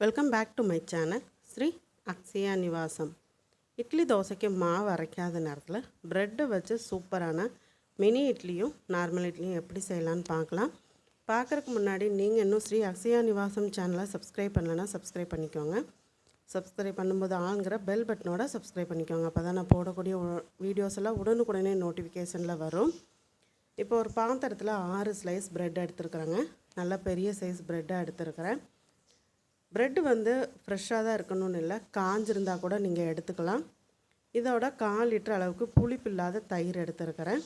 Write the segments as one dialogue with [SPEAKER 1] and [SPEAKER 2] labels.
[SPEAKER 1] Welcome back to my channel Sri Akshaya Nivasam idli தோசைக்கு மாவு அரைக்காத நேரத்தில் ப்ரெட்டை வச்சு சூப்பரான மினி இட்லியும் நார்மல் இட்லியும் எப்படி செய்யலான்னு பார்க்கலாம். பார்க்குறக்கு முன்னாடி நீங்கள் இன்னும் ஸ்ரீ அக்ஷயா நிவாசம் சேனலை சப்ஸ்கிரைப் பண்ணலைன்னா சப்ஸ்கிரைப் பண்ணிக்கோங்க. சப்ஸ்கிரைப் பண்ணும்போது ஆளுங்கிற பெல் பட்டனோட சப்ஸ்கிரைப் பண்ணிக்கோங்க. அப்போ தான் நான் போடக்கூடிய வீடியோஸ் எல்லாம் உடனுக்குடனே நோட்டிஃபிகேஷனில் வரும். இப்போ ஒரு பாத்திரத்தில் ஆறு ஸ்லைஸ் ப்ரெட் எடுத்துருக்குறேங்க. நல்ல பெரிய சைஸ் ப்ரெட்டாக எடுத்துருக்கிறேன். ப்ரெட் வந்து ஃப்ரெஷ்ஷாக தான் இருக்கணும்னு இல்லை. காஞ்சிருந்தால் கூட நீங்கள் எடுத்துக்கலாம். இதோட கால் லிட்டர் அளவுக்கு புளிப்பு இல்லாத தயிர் எடுத்துருக்கிறேன்.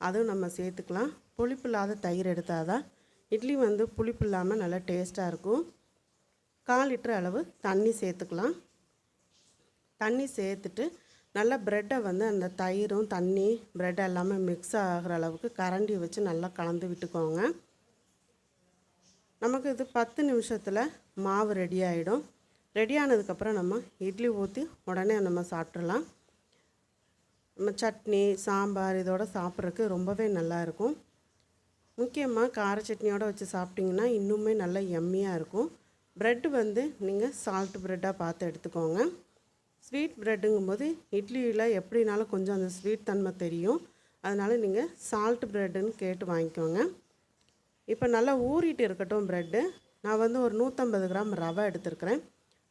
[SPEAKER 1] அதுவும் நம்ம சேர்த்துக்கலாம். புளிப்பு இல்லாத தயிர் எடுத்தால் தான் இட்லி வந்து புளிப்பு இல்லாமல் நல்லா டேஸ்ட்டாக இருக்கும். கால் லிட்டர் அளவு தண்ணி சேர்த்துக்கலாம். தண்ணி சேர்த்துட்டு நல்லா ப்ரெட்டை வந்து அந்த தயிரும் தண்ணி ப்ரெட் எல்லாமே மிக்ஸ் ஆகிற அளவுக்கு கரண்டி வச்சு நல்லா கலந்து விட்டுக்கோங்க. நமக்கு இது பத்து நிமிஷத்தில் மாவு ரெடி ஆகிடும் ரெடி ஆனதுக்கப்புறம் நம்ம இட்லி ஊற்றி உடனே நம்ம சாப்பிட்றலாம் நம்ம சட்னி சாம்பார் இதோட சாப்பிட்றதுக்கு ரொம்பவே நல்லாயிருக்கும் முக்கியமாக கார சட்னியோடு வச்சு சாப்பிட்டிங்கன்னா இன்னுமே நல்லா எம்மியாக இருக்கும். ப்ரெட்டு வந்து நீங்கள் சால்ட் ப்ரெட்டாக பார்த்து எடுத்துக்கோங்க. ஸ்வீட் ப்ரெட்டுங்கும்போது இட்லியில் எப்படினாலும் கொஞ்சம் அந்த ஸ்வீட் தன்மை தெரியும். அதனால் நீங்கள் சால்ட் ப்ரெட்டுன்னு கேட்டு வாங்கிக்கோங்க. இப்போ நல்லா ஊறிட்டு இருக்கட்டும் ப்ரெட்டு நான் வந்து ஒரு நூற்றம்பது கிராம் ரவை எடுத்துருக்கிறேன்.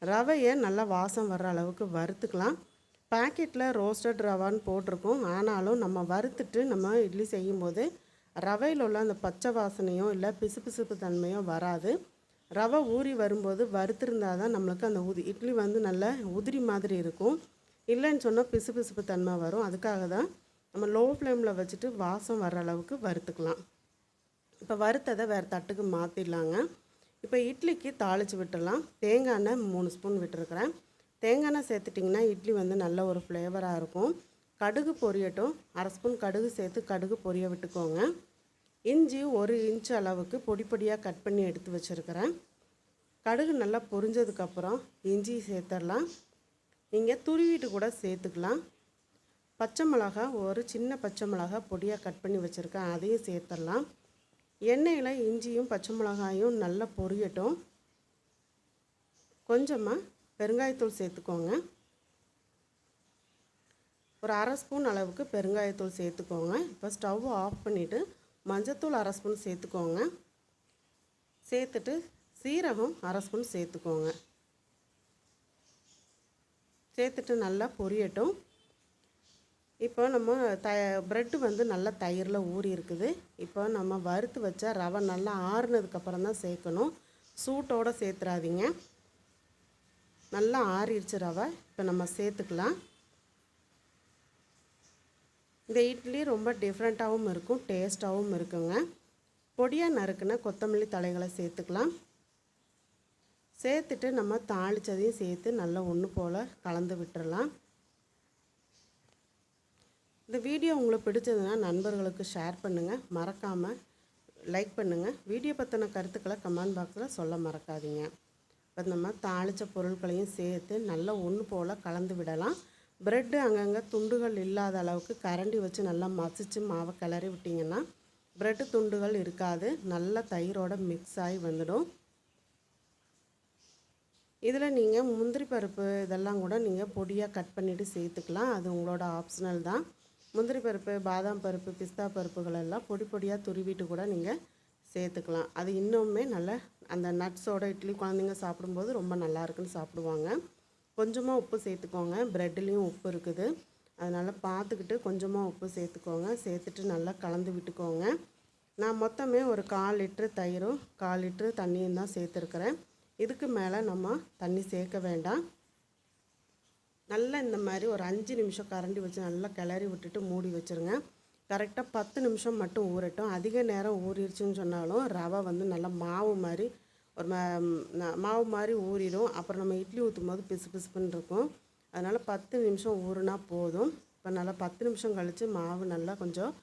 [SPEAKER 1] ரவையை நல்லா வாசம் வர்ற அளவுக்கு வறுத்துக்கலாம். பாக்கெட்டில் ரோஸ்டட் ரவான்னு போட்டிருக்கோம். ஆனாலும் நம்ம வறுத்துட்டு நம்ம இட்லி செய்யும்போது ரவையில் உள்ள அந்த பச்சை வாசனையோ இல்லை பிசுபிசுப்பு தன்மையோ வராது. ரவை ஊறி வரும்போது வறுத்திருந்தால் தான் நம்மளுக்கு அந்த உதி இட்லி வந்து நல்ல உதிரி மாதிரி இருக்கும். இல்லைன்னு சொன்னால் பிசுபிசுப்பு தன்மை வரும். அதுக்காக தான் நம்ம லோ ஃப்ளேமில் வச்சுட்டு வாசம் வர அளவுக்கு வறுத்துக்கலாம். இப்போ வறுத்ததை வேறு தட்டுக்கு மாற்றிடலாங்க இப்போ இட்லிக்கு தாளித்து விட்டுடலாம். தேங்காய் எண்ணெய் மூணு ஸ்பூன் விட்டுருக்குறேன். தேங்காய் எண்ணெய் சேர்த்துட்டிங்கன்னா இட்லி வந்து நல்ல ஒரு ஃப்ளேவராக இருக்கும். கடுகு பொரியட்டும். அரை ஸ்பூன் கடுகு சேர்த்து கடுகு பொரிய விட்டுக்கோங்க. இஞ்சி ஒரு இன்ச் அளவுக்கு பொடி பொடியாக கட் பண்ணி எடுத்து வச்சுருக்கிறேன். கடுகு நல்லா பொரிஞ்சதுக்கப்புறம் இஞ்சி சேர்த்துடலாம். நீங்கள் துருவிட்டு கூட சேர்த்துக்கலாம். பச்சை மிளகா ஒரு சின்ன பச்சை மிளகா பொடியாக கட் பண்ணி வச்சுருக்கேன். அதையும் சேர்த்துடலாம். எண்ணெயில் இஞ்சியும் பச்சை மிளகாயும் நல்லா பொரியட்டும். கொஞ்சமாக பெருங்காயத்தூள் சேர்த்துக்கோங்க. ஒரு அரை ஸ்பூன் அளவுக்கு பெருங்காயத்தூள் சேர்த்துக்கோங்க. இப்போ ஸ்டவ் ஆஃப் பண்ணிவிட்டு மஞ்சத்தூள் அரை ஸ்பூன் சேர்த்துக்கோங்க. சேர்த்துட்டு சீரகம் அரை ஸ்பூன் சேர்த்துக்கோங்க. சேர்த்துட்டு நல்லா பொரியட்டும். இப்போ நம்ம த ப்ரெட்டு வந்து நல்லா தயிரில் ஊறி இருக்குது. இப்போ நம்ம வறுத்து வச்ச ரவை நல்லா ஆறுனதுக்கப்புறம் தான் சேர்க்கணும். சூட்டோடு சேர்த்துறாதீங்க. நல்லா ஆறிடுச்சு ரவை. இப்போ நம்ம சேர்த்துக்கலாம். இந்த இட்லி ரொம்ப டிஃப்ரெண்ட்டாகவும் இருக்கும் டேஸ்ட்டாகவும் இருக்குங்க. பொடியாக நறுக்குன கொத்தமல்லி தலைகளை சேர்த்துக்கலாம். சேர்த்துட்டு நம்ம தாளித்ததையும் சேர்த்து நல்லா ஒன்று போல் கலந்து விட்டுறலாம். இந்த வீடியோ உங்களுக்கு பிடிச்சதுன்னா நண்பர்களுக்கு ஷேர் பண்ணுங்கள் மறக்காமல் லைக் பண்ணுங்கள் வீடியோ பற்றின கருத்துக்களை கமெண்ட் பாக்ஸில் சொல்ல மறக்காதீங்க. இப்போ நம்ம தாளித்த பொருட்களையும் சேர்த்து நல்லா ஒன்று போல் கலந்து விடலாம். ப்ரெட்டு அங்கங்கே துண்டுகள் இல்லாத அளவுக்கு கரண்டி வச்சு நல்லா மசிச்சு மாவை கிளறி விட்டிங்கன்னா ப்ரெட்டு துண்டுகள் இருக்காது. நல்லா தயிரோட மிக்ஸ் ஆகி வந்துடும். இதில் நீங்கள் முந்திரி பருப்பு இதெல்லாம் கூட நீங்கள் பொடியாக கட் பண்ணிவிட்டு சேர்த்துக்கலாம். அது உங்களோட ஆப்ஷனல் தான். முந்திரி பருப்பு பாதாம் பருப்பு பிஸ்தா பருப்புகளெல்லாம் பொடி பொடியாக துருவிட்டு கூட நீங்கள் சேர்த்துக்கலாம். அது இன்னுமே நல்ல அந்த நட்ஸோட இட்லி குழந்தைங்க சாப்பிடும்போது ரொம்ப நல்லா இருக்குன்னு சாப்பிடுவாங்க. கொஞ்சமாக உப்பு சேர்த்துக்கோங்க. ப்ரெட்லேயும் உப்பு இருக்குது. அதனால் பார்த்துக்கிட்டு கொஞ்சமாக உப்பு சேர்த்துக்கோங்க. சேர்த்துட்டு நல்லா கலந்து விட்டுக்கோங்க. நான் மொத்தமே ஒரு கால் லிட்ரு தயிரும் கால் லிட்ரு தண்ணியும் தான் சேர்த்துருக்குறேன். இதுக்கு மேலே நம்ம தண்ணி சேர்க்க வேண்டாம். நல்லா இந்த மாதிரி ஒரு அஞ்சு நிமிஷம் கரண்டி வச்சு நல்லா கிளறி விட்டுட்டு மூடி வச்சுருங்க. கரெக்டாக பத்து நிமிஷம் மட்டும் ஊறட்டும். அதிக நேரம் ஊறிடுச்சுன்னு சொன்னாலும் ரவை வந்து நல்லா மாவு மாதிரி ஒரு மாவு மாதிரி ஊறிடும். அப்புறம் நம்ம இட்லி ஊற்றும் போது பிசு பிசுப்புன்னு இருக்கும். அதனால் பத்து நிமிஷம் ஊறுனா போதும். இப்போ நல்லா பத்து நிமிஷம் கழித்து மாவு நல்லா கொஞ்சம்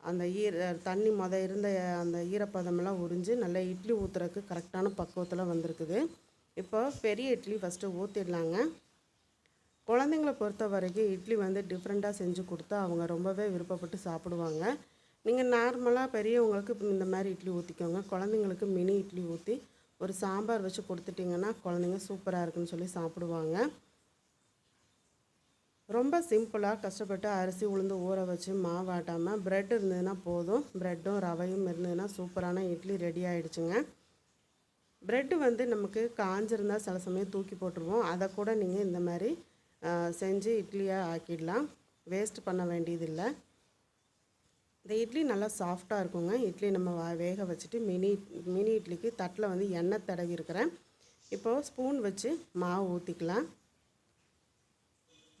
[SPEAKER 1] அந்த ஈர தண்ணி மொத இருந்த அந்த ஈரப்பதமெல்லாம் உறிஞ்சு நல்லா இட்லி ஊற்றுறதுக்கு கரெக்டான பக்குவத்தில் வந்திருக்குது. இப்போ பெரிய இட்லி ஃபஸ்ட்டு ஊற்றிடலாங்க குழந்தைங்கள பொறுத்த வரைக்கும் இட்லி வந்து டிஃப்ரெண்ட்டாக செஞ்சு கொடுத்தா அவங்க ரொம்பவே விருப்பப்பட்டு சாப்பிடுவாங்க. நீங்கள் நார்மலாக பெரியவங்களுக்கு இந்த மாதிரி இட்லி ஊற்றிக்கோங்க குழந்தைங்களுக்கு மினி இட்லி ஊற்றி ஒரு சாம்பார் வச்சு கொடுத்துட்டிங்கன்னா குழந்தைங்க சூப்பராக இருக்குன்னு சொல்லி சாப்பிடுவாங்க. ரொம்ப சிம்பிளாக கஷ்டப்பட்டு அரிசி உளுந்து ஊற வச்சு மாவாட்டாமல் ப்ரெட் இருந்ததுன்னா போதும். ப்ரெட்டும் ரவையும் இருந்ததுன்னா சூப்பரான இட்லி ரெடி ஆகிடுச்சுங்க ப்ரெட்டு வந்து நமக்கு காஞ்சிருந்தால் சில சமயம் தூக்கி போட்டுருவோம். அதை கூட நீங்கள் இந்த மாதிரி செஞ்சு இட்லியாக ஆக்கிடலாம். வேஸ்ட் பண்ண வேண்டியதில்லை. இந்த இட்லி நல்லா சாஃப்டாக இருக்குங்க. இட்லி நம்ம வேக வச்சுட்டு மினி மினி இட்லிக்கு தட்டில் வந்து எண்ணெய் தடவி இருக்கிறேன் இப்போது ஸ்பூன் வச்சு மாவு ஊற்றிக்கலாம்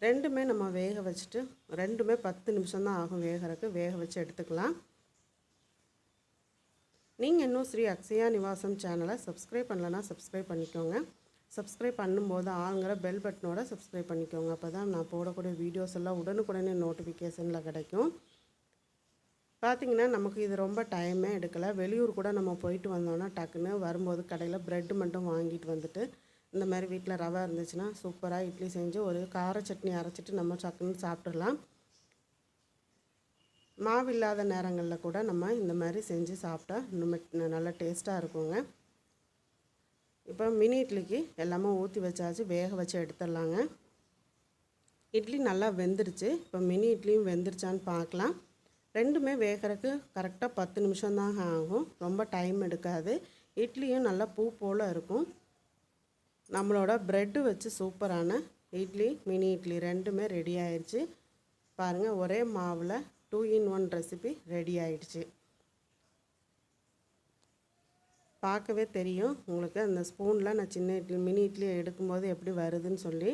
[SPEAKER 1] ரெண்டுமே நம்ம வேக வச்சுட்டு ரெண்டுமே பத்து நிமிஷம் தான் ஆகும் வேகிறதுக்கு. வேக வச்சு எடுத்துக்கலாம். நீங்கள் இன்னும் ஸ்ரீ அக்ஷயா நிவாசம் சேனலை சப்ஸ்கிரைப் பண்ணலன்னா சப்ஸ்கிரைப் பண்ணிக்கோங்க. சப்ஸ்கிரைப் பண்ணும்போது ஆளுங்கிற பெல் பட்டனோட சப்ஸ்கிரைப் பண்ணிக்கோங்க. அப்போ தான் நான் போடக்கூடிய வீடியோஸ் எல்லாம் உடனுக்குடனே நோட்டிஃபிகேஷனில் கிடைக்கும். பார்த்திங்கன்னா நமக்கு இது ரொம்ப டைமே எடுக்கலை. வெளியூர் கூட நம்ம போயிட்டு வந்தோன்னா டக்குன்னு வரும்போது கடையில் ப்ரெட்டு மட்டும் வாங்கிட்டு வந்துட்டு இந்த மாதிரி வீட்டில் ரவை இருந்துச்சுன்னா சூப்பராக இட்லி செஞ்சு ஒரு கார சட்னி அரைச்சிட்டு நம்ம சக்குன்னு சாப்பிட்றலாம் மாவு இல்லாத நேரங்களில் கூட நம்ம இந்த மாதிரி செஞ்சு சாப்பிட்டா இன்னும் நல்லா டேஸ்ட்டாக இருக்குங்க. இப்போ மினி இட்லிக்கு எல்லாமே ஊற்றி வச்சாச்சு. வேக வச்சு எடுத்துடலாங்க. இட்லி நல்லா வெந்துருச்சு. இப்போ மினி இட்லியும் வெந்துருச்சான்னு பார்க்கலாம். ரெண்டுமே வேகிறதுக்கு கரெக்டாக பத்து நிமிஷம்தாங்க ஆகும். ரொம்ப டைம் எடுக்காது. இட்லியும் நல்லா பூ போல் இருக்கும். நம்மளோட ப்ரெட்டு வச்சு சூப்பரான இட்லி மினி இட்லி ரெண்டுமே ரெடி ஆயிடுச்சு பாருங்கள் ஒரே மாவில் two in one recipe ready ஆயிடுச்சு. பார்க்கவே தெரியும். உங்களுக்கு அந்த ஸ்பூனில் நான் சின்ன இட்லி மினி இட்லி எடுக்கும்போது எப்படி வருதுன்னு சொல்லி.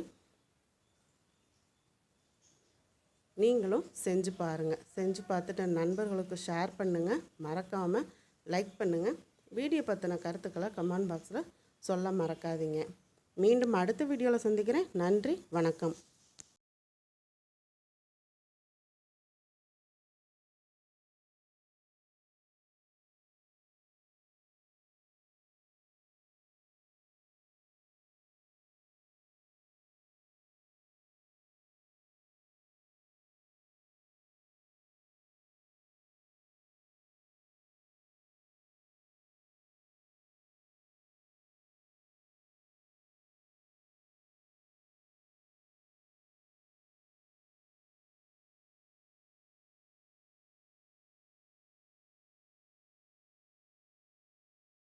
[SPEAKER 1] நீங்களும் செஞ்சு பாருங்கள் செஞ்சு பார்த்துட்டு நண்பர்களுக்கு ஷேர் பண்ணுங்கள் மறக்காமல் லைக் பண்ணுங்கள் வீடியோ பற்றின கருத்துக்களை கமெண்ட் பாக்ஸில் சொல்ல மறக்காதீங்க. மீண்டும் அடுத்த வீடியோவில் சந்திக்கிறேன். நன்றி வணக்கம்.